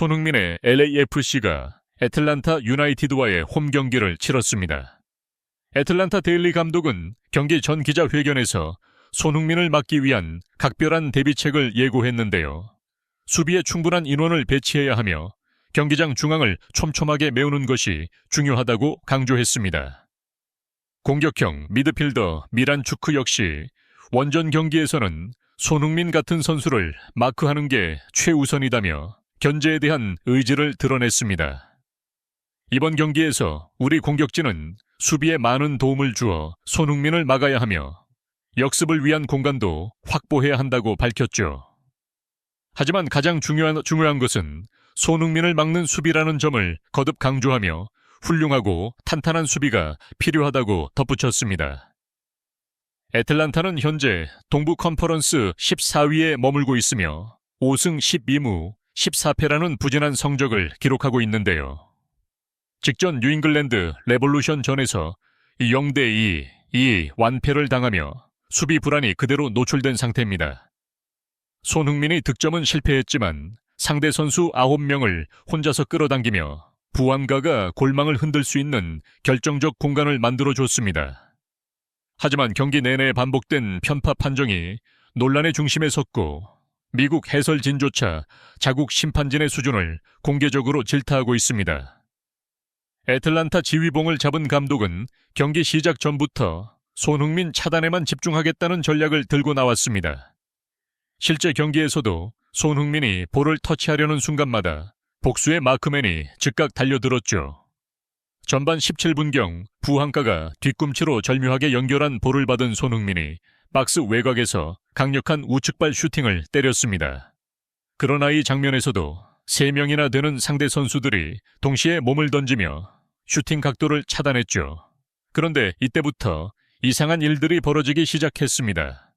손흥민의 LAFC가 애틀란타 유나이티드와의 홈 경기를 치렀습니다. 애틀란타 데일리 감독은 경기 전 기자회견에서 손흥민을 막기 위한 각별한 대비책을 예고했는데요. 수비에 충분한 인원을 배치해야 하며 경기장 중앙을 촘촘하게 메우는 것이 중요하다고 강조했습니다. 공격형 미드필더 미란 추크 역시 원전 경기에서는 손흥민 같은 선수를 마크하는 게 최우선이다며 견제에 대한 의지를 드러냈습니다. 이번 경기에서 우리 공격진은 수비에 많은 도움을 주어 손흥민을 막아야 하며 역습을 위한 공간도 확보해야 한다고 밝혔죠. 하지만 가장 중요한, 중요한 것은 손흥민을 막는 수비라는 점을 거듭 강조하며 훌륭하고 탄탄한 수비가 필요하다고 덧붙였습니다. 애틀란타는 현재 동부 컨퍼런스 14위에 머물고 있으며 5승 12무 14패라는 부진한 성적을 기록하고 있는데요. 직전 뉴잉글랜드 레볼루션 전에서 0대2, 2 완패를 당하며 수비 불안이 그대로 노출된 상태입니다. 손흥민이 득점은 실패했지만 상대 선수 9명을 혼자서 끌어당기며 부안가가 골망을 흔들 수 있는 결정적 공간을 만들어줬습니다. 하지만 경기 내내 반복된 편파 판정이 논란의 중심에 섰고 미국 해설진조차 자국 심판진의 수준을 공개적으로 질타하고 있습니다. 애틀란타 지휘봉을 잡은 감독은 경기 시작 전부터 손흥민 차단에만 집중하겠다는 전략을 들고 나왔습니다. 실제 경기에서도 손흥민이 볼을 터치하려는 순간마다 복수의 마크맨이 즉각 달려들었죠. 전반 17분경 부항가가 뒤꿈치로 절묘하게 연결한 볼을 받은 손흥민이 박스 외곽에서 강력한 우측발 슈팅을 때렸습니다. 그러나 이 장면에서도 3명이나 되는 상대 선수들이 동시에 몸을 던지며 슈팅 각도를 차단했죠. 그런데 이때부터 이상한 일들이 벌어지기 시작했습니다.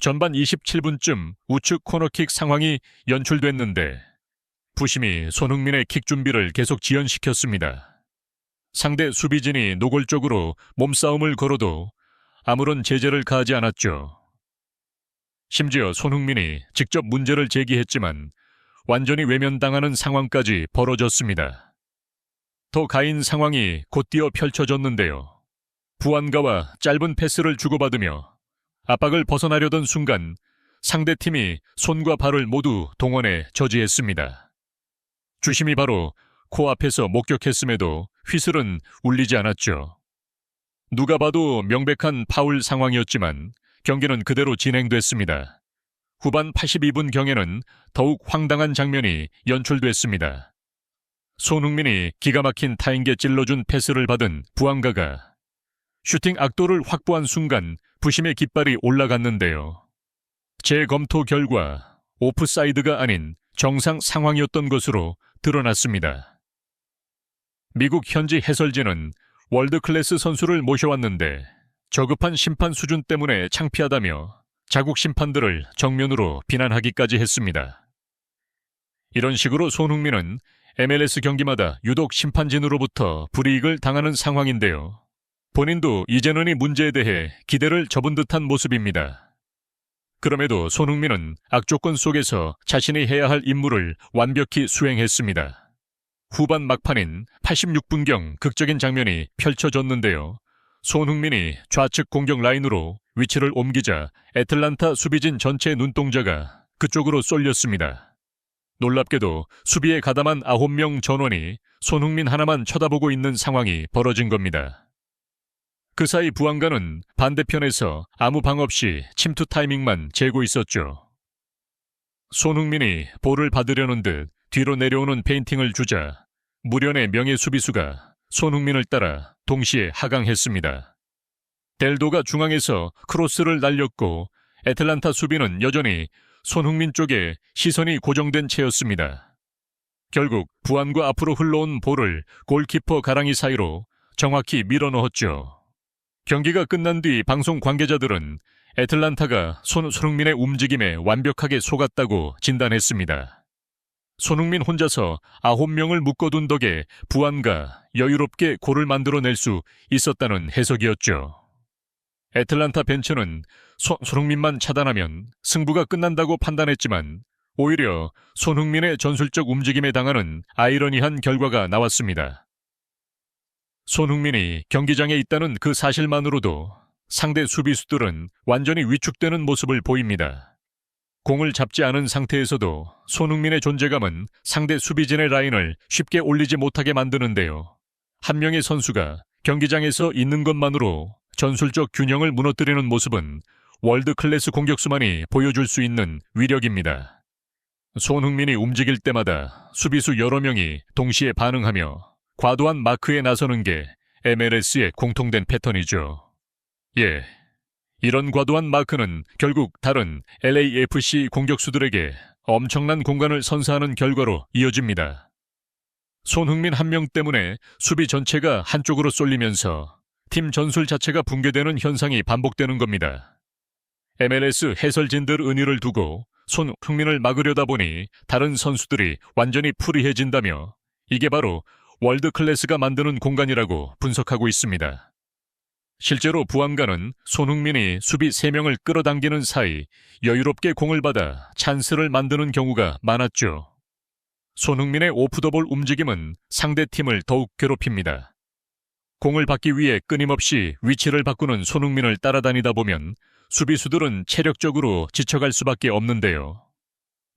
전반 27분쯤 우측 코너킥 상황이 연출됐는데 부심이 손흥민의 킥 준비를 계속 지연시켰습니다. 상대 수비진이 노골적으로 몸싸움을 걸어도 아무런 제재를 가하지 않았죠. 심지어 손흥민이 직접 문제를 제기했지만 완전히 외면당하는 상황까지 벌어졌습니다. 더 가인 상황이 곧이어 펼쳐졌는데요. 부안가와 짧은 패스를 주고받으며 압박을 벗어나려던 순간 상대팀이 손과 발을 모두 동원해 저지했습니다. 주심이 바로 코앞에서 목격했음에도 휘슬은 울리지 않았죠. 누가 봐도 명백한 파울 상황이었지만 경기는 그대로 진행됐습니다. 후반 82분 경에는 더욱 황당한 장면이 연출됐습니다. 손흥민이 기가 막힌 타임게 찔러준 패스를 받은 부안가가 슈팅 악도를 확보한 순간 부심의 깃발이 올라갔는데요. 재검토 결과 오프사이드가 아닌 정상 상황이었던 것으로 드러났습니다. 미국 현지 해설진은 월드 클래스 선수를 모셔왔는데 저급한 심판 수준 때문에 창피하다며 자국 심판들을 정면으로 비난하기까지 했습니다. 이런 식으로 손흥민은 MLS 경기마다 유독 심판진으로부터 불이익을 당하는 상황인데요. 본인도 이제는 이 문제에 대해 기대를 접은 듯한 모습입니다. 그럼에도 손흥민은 악조건 속에서 자신이 해야 할 임무를 완벽히 수행했습니다. 후반 막판인 86분경 극적인 장면이 펼쳐졌는데요. 손흥민이 좌측 공격 라인으로 위치를 옮기자 애틀란타 수비진 전체 눈동자가 그쪽으로 쏠렸습니다. 놀랍게도 수비에 가담한 9명 전원이 손흥민 하나만 쳐다보고 있는 상황이 벌어진 겁니다. 그 사이 부안가는 반대편에서 아무 방 없이 침투 타이밍만 재고 있었죠. 손흥민이 볼을 받으려는 듯 뒤로 내려오는 페인팅을 주자 무련의 명예 수비수가 손흥민을 따라 동시에 하강했습니다. 델도가 중앙에서 크로스를 날렸고 애틀란타 수비는 여전히 손흥민 쪽에 시선이 고정된 채였습니다. 결국 부안과 앞으로 흘러온 볼을 골키퍼 가랑이 사이로 정확히 밀어넣었죠. 경기가 끝난 뒤 방송 관계자들은 애틀란타가 손, 손흥민의 움직임에 완벽하게 속았다고 진단했습니다. 손흥민 혼자서 9명을 묶어둔 덕에 부안가 여유롭게 골을 만들어낼 수 있었다는 해석이었죠. 애틀란타 벤처는 소, 손흥민만 차단하면 승부가 끝난다고 판단했지만 오히려 손흥민의 전술적 움직임에 당하는 아이러니한 결과가 나왔습니다. 손흥민이 경기장에 있다는 그 사실만으로도 상대 수비수들은 완전히 위축되는 모습을 보입니다. 공을 잡지 않은 상태에서도 손흥민의 존재감은 상대 수비진의 라인을 쉽게 올리지 못하게 만드는데요. 한 명의 선수가 경기장에서 있는 것만으로 전술적 균형을 무너뜨리는 모습은 월드 클래스 공격수만이 보여줄 수 있는 위력입니다. 손흥민이 움직일 때마다 수비수 여러 명이 동시에 반응하며 과도한 마크에 나서는 게 MLS의 공통된 패턴이죠. 예. 이런 과도한 마크는 결국 다른 LAFC 공격수들에게 엄청난 공간을 선사하는 결과로 이어집니다. 손흥민 한 명 때문에 수비 전체가 한쪽으로 쏠리면서 팀 전술 자체가 붕괴되는 현상이 반복되는 겁니다. MLS 해설진들 은유를 두고 손흥민을 막으려다 보니 다른 선수들이 완전히 풀이해진다며 이게 바로 월드 클래스가 만드는 공간이라고 분석하고 있습니다. 실제로 부안가는 손흥민이 수비 3명을 끌어당기는 사이 여유롭게 공을 받아 찬스를 만드는 경우가 많았죠. 손흥민의 오프더볼 움직임은 상대 팀을 더욱 괴롭힙니다. 공을 받기 위해 끊임없이 위치를 바꾸는 손흥민을 따라다니다 보면 수비수들은 체력적으로 지쳐갈 수밖에 없는데요.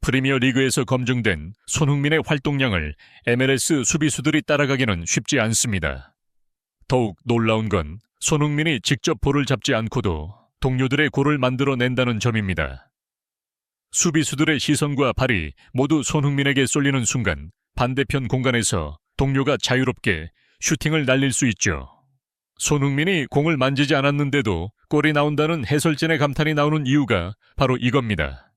프리미어 리그에서 검증된 손흥민의 활동량을 MLS 수비수들이 따라가기는 쉽지 않습니다. 더욱 놀라운 건 손흥민이 직접 볼을 잡지 않고도 동료들의 골을 만들어낸다는 점입니다. 수비수들의 시선과 발이 모두 손흥민에게 쏠리는 순간 반대편 공간에서 동료가 자유롭게 슈팅을 날릴 수 있죠. 손흥민이 공을 만지지 않았는데도 골이 나온다는 해설진의 감탄이 나오는 이유가 바로 이겁니다.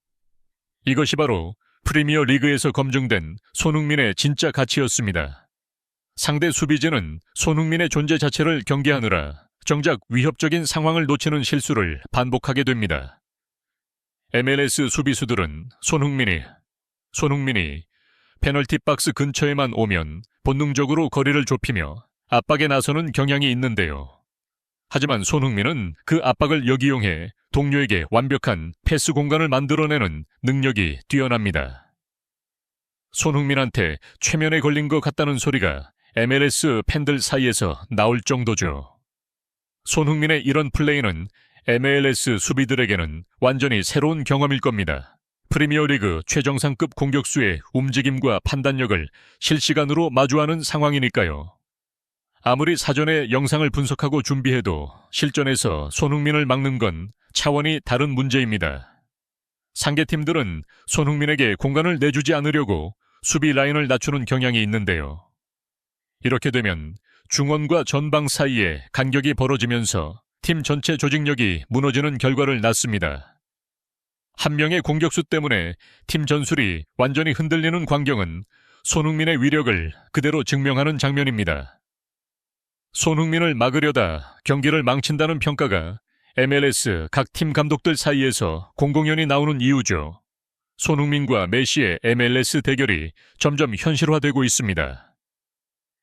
이것이 바로 프리미어 리그에서 검증된 손흥민의 진짜 가치였습니다. 상대 수비진은 손흥민의 존재 자체를 경계하느라 정작 위협적인 상황을 놓치는 실수를 반복하게 됩니다. MLS 수비수들은 손흥민이 손흥민이 페널티 박스 근처에만 오면 본능적으로 거리를 좁히며 압박에 나서는 경향이 있는데요. 하지만 손흥민은 그 압박을 역이용해 동료에게 완벽한 패스 공간을 만들어내는 능력이 뛰어납니다. 손흥민한테 최면에 걸린 것 같다는 소리가 MLS 팬들 사이에서 나올 정도죠. 손흥민의 이런 플레이는 MLS 수비들에게는 완전히 새로운 경험일 겁니다. 프리미어리그 최정상급 공격수의 움직임과 판단력을 실시간으로 마주하는 상황이니까요. 아무리 사전에 영상을 분석하고 준비해도 실전에서 손흥민을 막는 건 차원이 다른 문제입니다. 상계팀들은 손흥민에게 공간을 내주지 않으려고 수비 라인을 낮추는 경향이 있는데요. 이렇게 되면 중원과 전방 사이에 간격이 벌어지면서 팀 전체 조직력이 무너지는 결과를 낳습니다. 한 명의 공격수 때문에 팀 전술이 완전히 흔들리는 광경은 손흥민의 위력을 그대로 증명하는 장면입니다. 손흥민을 막으려다 경기를 망친다는 평가가 MLS 각 팀 감독들 사이에서 공공연히 나오는 이유죠. 손흥민과 메시의 MLS 대결이 점점 현실화되고 있습니다.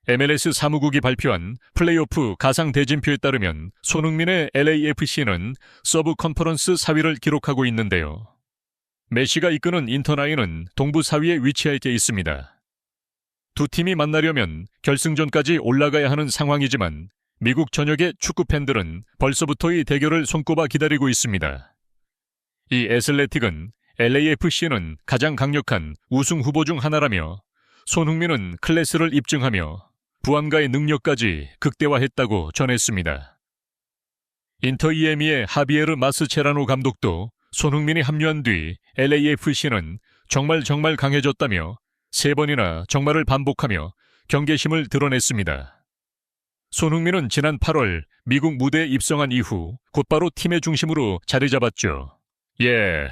MLS 사무국이 발표한 플레이오프 가상 대진표에 따르면 손흥민의 LAFC는 서브 컨퍼런스 4위를 기록하고 있는데요. 메시가 이끄는 인터나인은 동부 4위에 위치해 있습니다. 두 팀이 만나려면 결승전까지 올라가야 하는 상황이지만 미국 전역의 축구 팬들은 벌써부터 이 대결을 손꼽아 기다리고 있습니다. 이 애슬레틱은 LAFC는 가장 강력한 우승 후보 중 하나라며 손흥민은 클래스를 입증하며 부안가의 능력까지 극대화했다고 전했습니다. 인터 이에미의 하비에르 마스체라노 감독도 손흥민이 합류한 뒤 LAFC는 정말 정말 강해졌다며 세 번이나 정말을 반복하며 경계심을 드러냈습니다. 손흥민은 지난 8월 미국 무대에 입성한 이후 곧바로 팀의 중심으로 자리 잡았죠. 예,